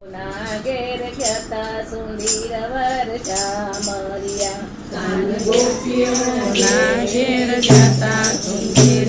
ના ઘેર જતા સુંદર વર્ષા મર્યા ઘેર જતા સુંદર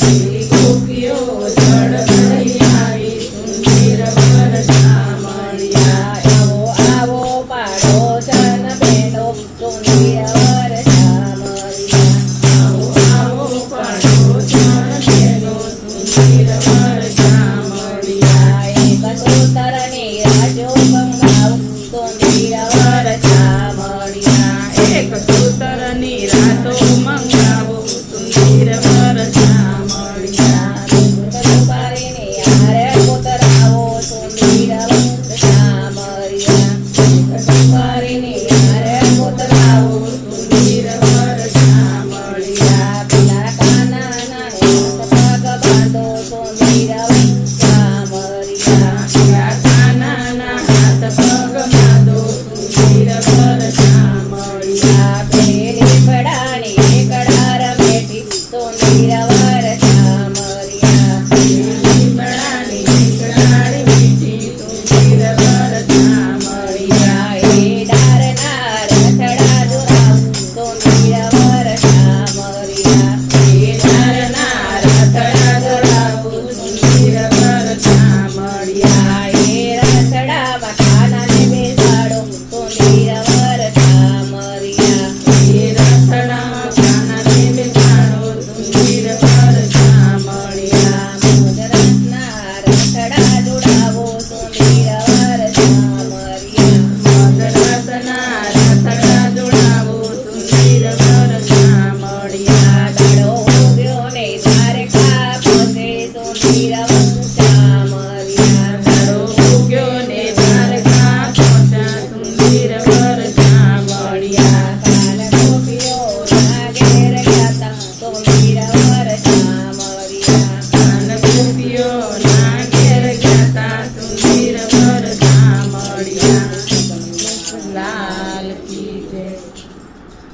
Thank you.